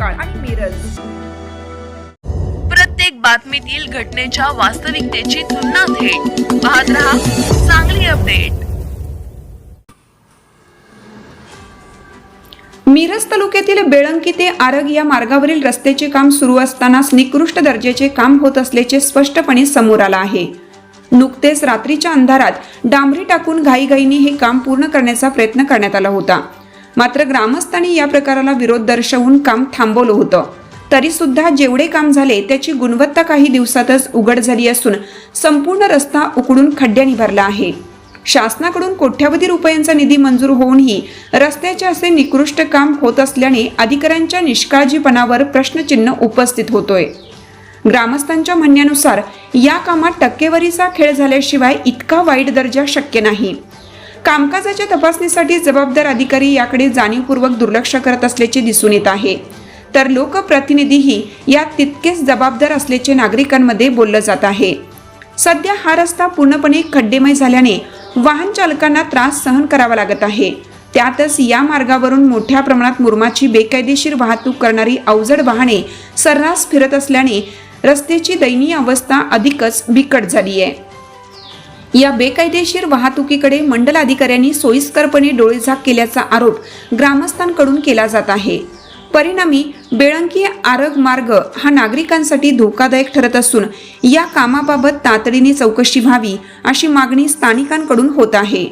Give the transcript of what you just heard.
महांकाळ आणि मिरज प्रत्येक बातमीतील घटनेच्या वास्तविकतेची तुलना थेट. पाहत रहा चांगली अपडेट. मिरज तालुक्यातील बेळंकी ते आरग या मार्गावरील रस्त्याचे काम सुरू असतानाच निकृष्ट दर्जाचे काम होत असल्याचे स्पष्टपणे समोर आलं आहे. नुकतेच रात्रीच्या अंधारात डांबरी टाकून घाईघाईने हे काम पूर्ण करण्याचा प्रयत्न करण्यात आला होता. मात्र ग्रामस्थांनी या प्रकाराला विरोध दर्शवून काम थांबवलं होतं. तरी सुद्धा जेवढे काम झाले त्याची गुणवत्ता काही दिवसातच उघड झाली असून संपूर्ण रस्ता उकडून खड्ड्याने भरला आहे. शासनाकडून कोट्यावधी रुपयांचा निधी मंजूर होऊनही रस्त्याचे असे निकृष्ट काम होत असल्याने अधिकाऱ्यांच्या निष्काळजीपणावर प्रश्नचिन्ह उपस्थित होतोय. ग्रामस्थांच्या म्हणण्यानुसार या कामात टक्केवारीचा खेळ झाल्याशिवाय इतका वाईट दर्जा शक्य नाही. कामकाजाच्या तपासणीसाठी जबाबदार अधिकारी याकडे जाणीवपूर्वक दुर्लक्ष करत असल्याचे दिसून येत आहे. तर लोकप्रतिनिधीही यात तितकेच जबाबदार असल्याचे नागरिकांमध्ये बोललं जात आहे. सध्या हा रस्ता पूर्णपणे खड्डेमय झाल्याने वाहन चालकांना त्रास सहन करावा लागत आहे. त्यातच या मार्गावरून मोठ्या प्रमाणात मुरमाची बेकायदेशीर वाहतूक करणारी अवजड वाहने सर्रास फिरत असल्याने रस्त्याची दयनीय अवस्था अधिकच बिकट झाली आहे या बेकायदेशीर वाहतुकीकडे मंडल अधिकाऱ्यांनी सोयीस्करपणे डोळेझाक केल्याचा आरोप ग्रामस्थांकडून केला जात आहे. परिणामी बेळंकी आरग मार्ग हा नागरिकांसाठी धोकादायक ठरत असून या कामाबाबत तातडीने चौकशी व्हावी अशी मागणी स्थानिकांकडून होत आहे.